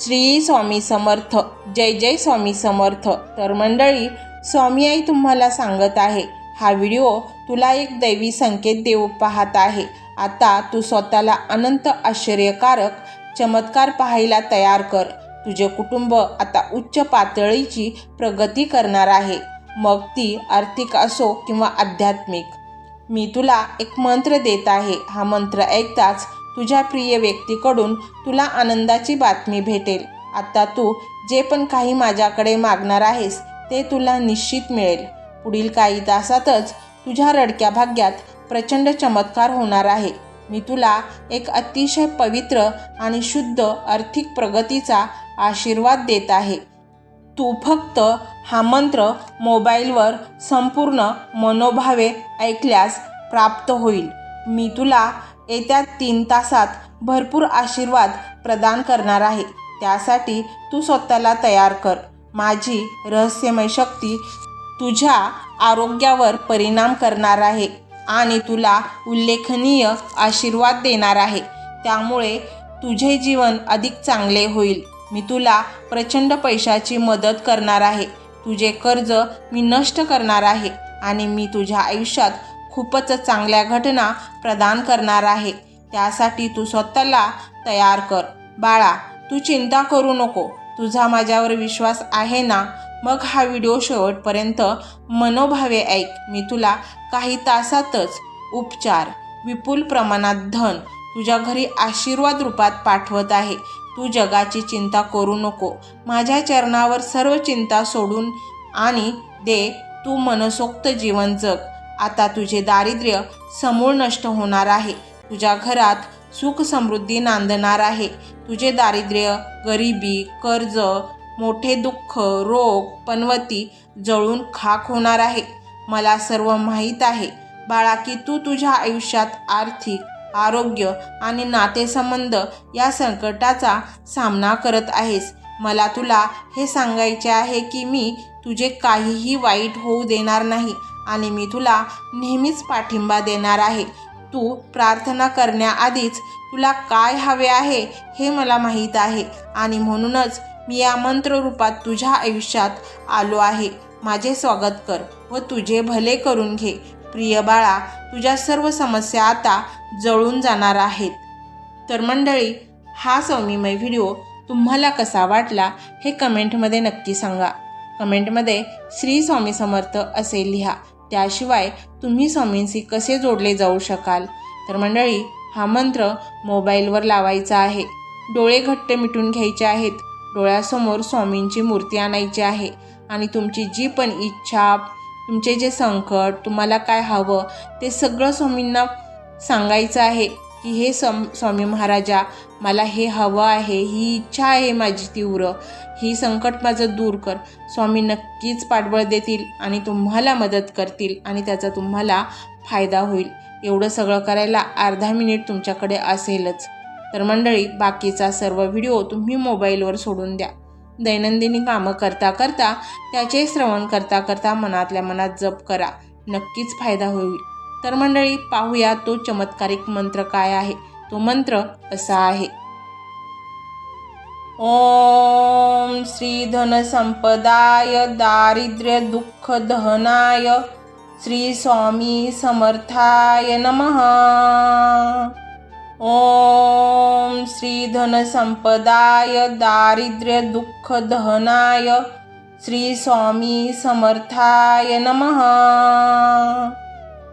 श्री स्वामी समर्थ. जय जय स्वामी समर्थ. तर मंडळी स्वामी आई तुम्हाला सांगत आहे हा व्हिडिओ तुला एक दैवी संकेत देऊ पाहत आहे. आता तू स्वतःला अनंत आश्चर्यकारक चमत्कार पाहायला तयार कर. तुझे कुटुंब आता उच्च पातळीची प्रगती करणार आहे. मग ती आर्थिक असो किंवा आध्यात्मिक. मी तुला एक मंत्र देत आहे. हा मंत्र ऐकताच तुझ्या प्रिय व्यक्तीकडून तुला आनंदाची बातमी भेटेल. आता तू जे पण काही माझ्याकडे मागणार आहेस ते तुला निश्चित मिळेल. पुढील काही तासातच तुझ्या रडक्या भाग्यात प्रचंड चमत्कार होणार आहे. मी तुला एक अतिशय पवित्र आणि शुद्ध आर्थिक प्रगतीचा आशीर्वाद देत आहे. तू फक्त हा मंत्र मोबाईलवर संपूर्ण मनोभावे ऐकल्यास प्राप्त होईल. मी तुला येत्या तीन तासात भरपूर आशीर्वाद प्रदान करणार आहे. त्यासाठी तू स्वतःला तयार कर. माझी रहस्यमय शक्ती तुझ्या आरोग्यावर परिणाम करणार आहे आणि तुला उल्लेखनीय आशीर्वाद देणार आहे. त्यामुळे तुझे जीवन अधिक चांगले होईल. मी तुला प्रचंड पैशाची मदत करणार आहे. तुझे कर्ज मी नष्ट करणार आहे आणि मी तुझ्या आयुष्यात खूपच चांगल्या घटना प्रदान करणार आहे. त्यासाठी तू स्वतःला तयार कर. बाळा तू चिंता करू नको. तुझा माझ्यावर विश्वास आहे ना? मग हा व्हिडिओ शेवटपर्यंत मनोभावे ऐक. मी तुला काही तासातच उपचार विपुल प्रमाणात धन तुझ्या घरी आशीर्वाद रूपात पाठवत आहे. तू जगाची चिंता करू नको. माझ्या चरणावर सर्व चिंता सोडून आणि दे. तू मनसोक्त जीवन जग. आता तुझे दारिद्र्य समूळ नष्ट होणार आहे. तुझ्या घरात सुख समृद्धी नांदणार आहे. तुझे दारिद्र्य गरिबी कर्ज मोठे दुःख रोग पनवती जळून खाक होणार आहे. मला सर्व माहीत आहे. बाळा की तू तुझ्या आयुष्यात आर्थिक आरोग्य आणि नातेसंबंध या संकटाचा सामना करत आहेस. मला तुला हे सांगायचे आहे की मी तुझे काहीही वाईट होऊ देणार नाही आणि मी तुला नेहमीच पाठिंबा देणार आहे. तू प्रार्थना करण्याआधीच तुला काय हवे आहे हे मला माहीत आहे आणि म्हणूनच मी या मंत्ररूपात तुझ्या आयुष्यात आलो आहे. माझे स्वागत कर व तुझे भले करून घे. प्रिय बाळा तुझ्या सर्व समस्या आता जळून जाणार आहेत. तर मंडळी हा सौमीमय व्हिडिओ तुम्हाला कसा वाटला हे कमेंटमध्ये नक्की सांगा. कमेंटमध्ये श्री स्वामी समर्थ असे लिहा. त्याशिवाय तुम्ही स्वामींशी कसे जोडले जाऊ शकाल? तर मंडळी हा मंत्र मोबाईलवर लावायचा आहे. डोळे घट्ट मिटून घ्यायचे आहेत. डोळ्यासमोर स्वामींची मूर्ती आणायची आहे. आणि तुमची जी पण इच्छा तुमचे जे संकट तुम्हाला काय हवं ते सगळं स्वामींना सांगायचं आहे. की हे सम स्वामी महाराजा मला हे हवं आहे ही इच्छा आहे माझी तीव्र. ही संकट माझं दूर कर. स्वामी नक्कीच पाठबळ देतील आणि तुम्हाला मदत करतील आणि त्याचा तुम्हाला फायदा होईल. एवढं सगळं करायला अर्धा मिनिट तुमच्याकडे असेलच. तर मंडळी बाकीचा सर्व व्हिडिओ तुम्ही मोबाईलवर सोडून द्या. दैनंदिनी कामं करता करता त्याचे श्रवण करता करता मनातल्या मनात जप करा. नक्कीच फायदा होईल. तर मंडळी पाहूया तो चमत्कारिक मंत्र काय आहे. तो मंत्र असा आहे. ओम श्री धन संपदाय दारिद्र्य दुःख दहनाय श्री स्वामी समर्थाय नम. ओम श्री धन संपदाय दारिद्र्य दुःख दहनाय श्री स्वामी समर्थाय नमः.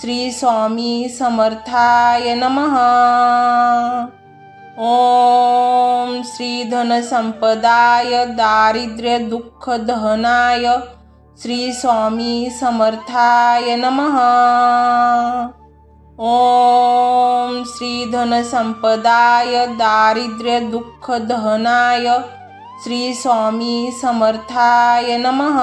श्री स्वामी समर्थाय नम। ओम श्री धन संपदाय दारिद्र्य दुःख दहनाय श्री स्वामी समर्थाय नम। ओम श्री धन संपदाय दारिद्र्य दुःख दहनाय श्री स्वामी समर्थाय नमः।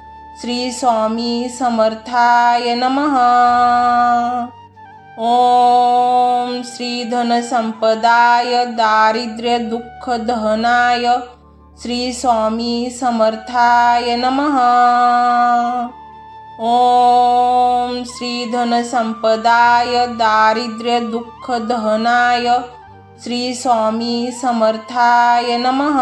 श्री स्वामी समर्थाय नम। ओम श्री धनसंपदाय दारिद्र्य दुःख दहनाय श्री स्वामी समर्थाय नम। ओम श्री धनसंपदाय दारिद्र्य दुःख दहनाय श्री स्वामी समर्थाय नमः।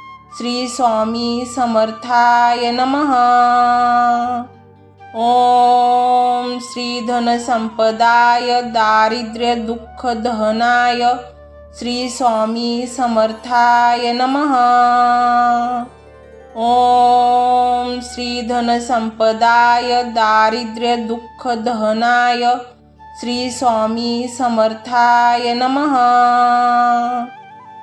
श्री स्वामी समर्थाय नम। ओम श्री दारिद्र्य दुःख दहनाय श्री स्वामी समर्थाय नम। ओम श्री दारिद्र्य दुःख दहनाय श्री स्वामी समर्थाय नमः।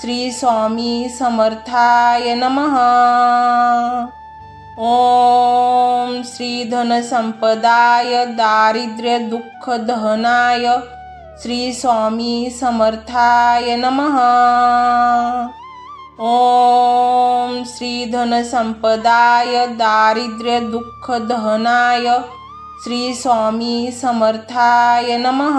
श्री स्वामी समर्थाय नमः. ओम श्री दारिद्र्यदुःखदहनाय दारिद्र्य दुःख दहनाय श्री स्वामी समर्थाय नमः. ओम श्री धनसंपदाय दारिद्र्य दुःख दहनाय श्री स्वामी समर्थाय नमः.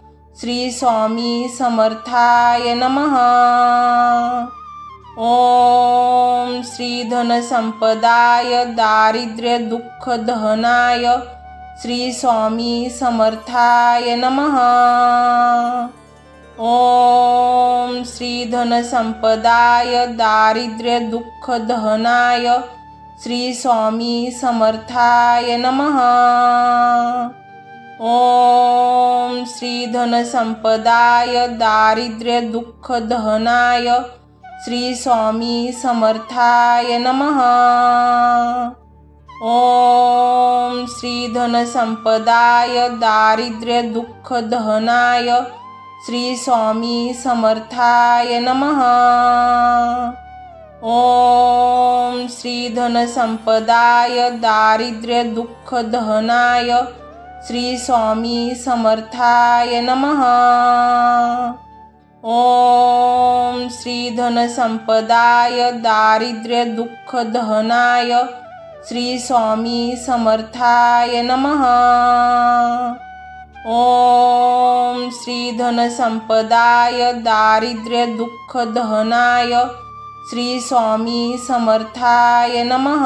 श्री स्वामी समर्थाय नमः। ओम श्री धनसंपदाय दारिद्र्य दुःख दहनाय श्री स्वामी समर्थाय नम। ओम श्री धनसंपदाय दारिद्र्य दुःख दहनाय श्री स्वामी समर्थाय नमः। ओम श्री धनसंपदाय दारिद्र्य दुःख दहनाय श्री स्वामी समर्थाय नमः। ओम श्री धनसंपदाय दारिद्र्य दुःख दहनाय श्री स्वामी समर्थाय नमः। ओम श्री धनसंपदाय दारिद्र्य दुःख दहनाय श्री स्वामी समर्थाय नम। ओम श्री धनसंपदाय दारिद्र्य दुःख दहनाय श्री स्वामी समर्थाय नम। ओम श्री धनसंपदाय दारिद्र्य दुःख दहनाय श्री स्वामी समर्थाय नमः।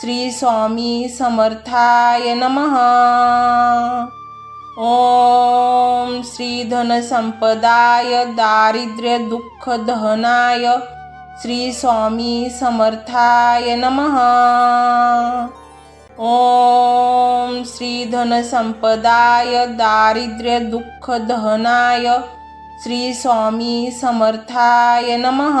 श्री स्वामी समर्थाय नमः। ओम श्री धनसंपदाय दारिद्र्य दुःख दहनाय श्री स्वामी समर्थाय नमः। ओम श्री धनसंपदाय दारिद्र्य दुःख दहनाय श्री स्वामी समर्थाय नमः।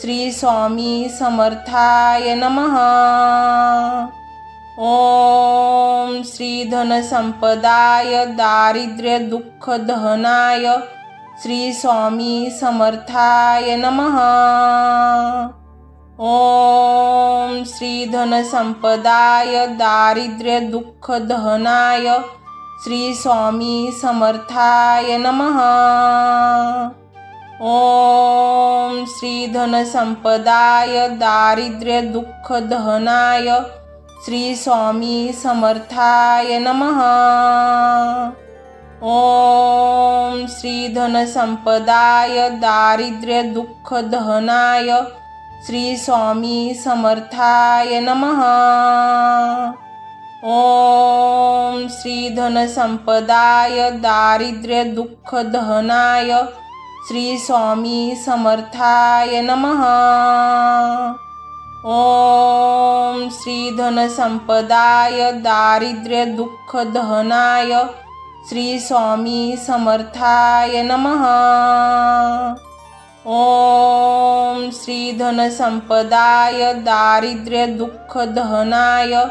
श्री स्वामी समर्थाय नमः। ओम श्री धनसंपदाय दारिद्र्य दुःख दहनाय श्री स्वामी समर्थाय नम। ओम श्री दारिद्र्य दुःख दहनाय श्री स्वामी समर्थाय नमः। ओम श्री धनसंपदाय दारिद्र्य दुःख दहनाय श्री स्वामी समर्थाय नमः। ओम श्री धनसंपदाय दारिद्र्य दुःख दहनाय श्री स्वामी समर्थाय नमः। ओम श्री धनसंपदाय दारिद्र्य दुःख दहनाय श्री स्वामी समर्थाय नम। ओम श्री धनसंपदाय दारिद्र्य दुःख दहनाय श्री स्वामी समर्थाय नमः। ओम श्री धनसंपदाय दारिद्र्य दुःख दहनाय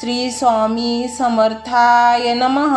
श्री स्वामी समर्थाय नमः।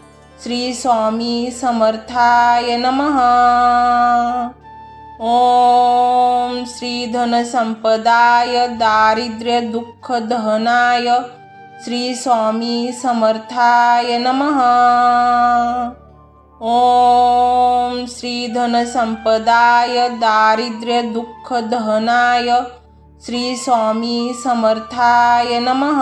श्री स्वामी समर्थाय नमः। ओम श्री धनसंपदाय दारिद्र्य दुःख दहनाय श्री स्वामी समर्थाय नमः। ओम श्री धनसंपदाय दारिद्र्य दुःख दहनाय श्री स्वामी समर्थाय नमः।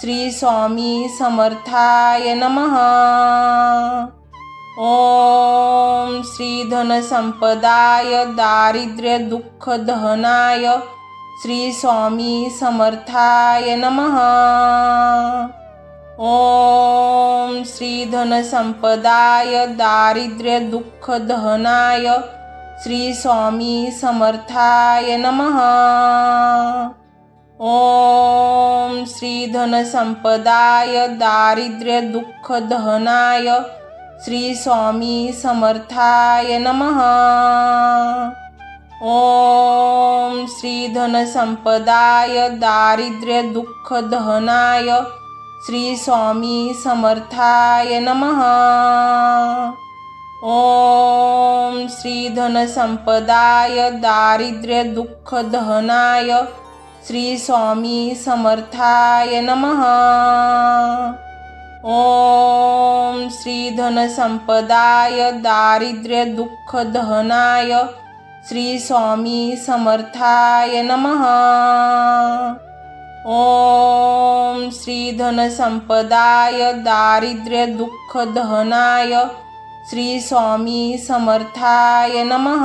श्री स्वामी समर्थाय नमः. ओम श्री धनसंपदाय दारिद्र्य दुःख दहनाय श्री स्वामी समर्थाय नम. ओम श्री दारिद्र्य दुःख दहनाय श्री स्वामी समर्थाय नमः. ॐ श्री धनसंपदाय दारिद्र्य श्री स्वामी समर्थाय नमः। ॐ श्रीधनसम्पदाय दारिद्र्यदुःखदहनाय दारिद्र्य श्री स्वामी समर्थाय नमः। ॐ श्रीधनसम्पदाय दारिद्र्यदुःखदहनाय दारिद्र्य श्री स्वामी समर्थाय नम। ओम श्री धनसंपदाय दारिद्र्य दुःख दहनाय श्री स्वामी समर्थाय नमः। ॐ श्री धनसंपदाय दारिद्र्य दुःख दहनाय श्री स्वामी समर्थाय नमः।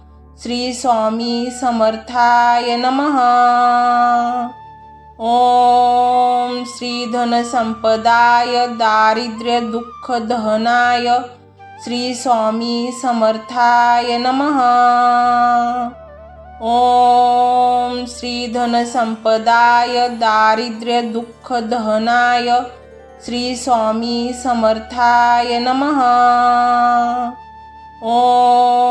श्री स्वामी समर्थाय नमः। ॐ श्री धनसंपदाय दारिद्र्य दुःख दहनाय श्री स्वामी समर्थाय नमः। ॐ श्री धनसंपदाय दारिद्र्य दुःख दहनाय श्री स्वामी समर्थाय नमः। ॐ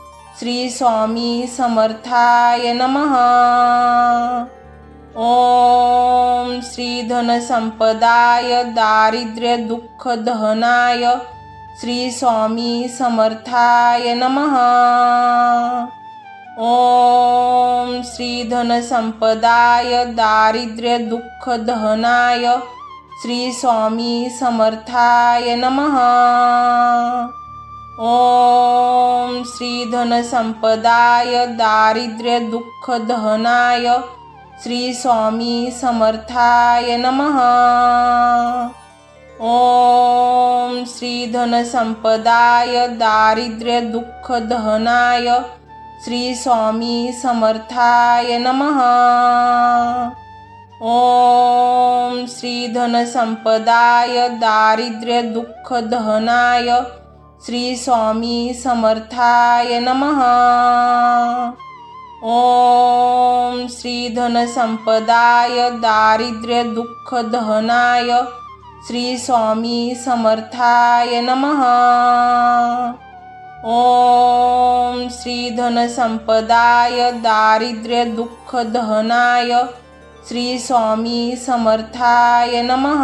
श्री स्वामी समर्थाय नम। ॐ श्री धनसंपदाय दारिद्र्य दुःख दहनाय श्री स्वामी समर्थाय नम। ओम श्री धनसंपदाय दारिद्र्य दुःख दहनाय श्री स्वामी समर्थाय नमः। ॐ श्री धनसंपदाय दारिद्र्य दुःख दहनाय श्री स्वामी समर्थाय नमः। ॐ श्री धनसंपदाय दारिद्र्य दुःख दहनाय श्री स्वामी समर्थाय नमः। ॐ श्री धनसंपदाय दारिद्र्य दुःख दहनाय श्री स्वामी समर्थाय नम। ॐ श्री धनसंपदाय दारिद्र्य दुःख दहनाय श्री स्वामी समर्थाय नम। ॐ श्री धनसंपदाय दारिद्र्य दुःख दहनाय श्री स्वामी समर्थाय नमः।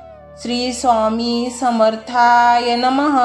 श्री स्वामी समर्थाय नमः.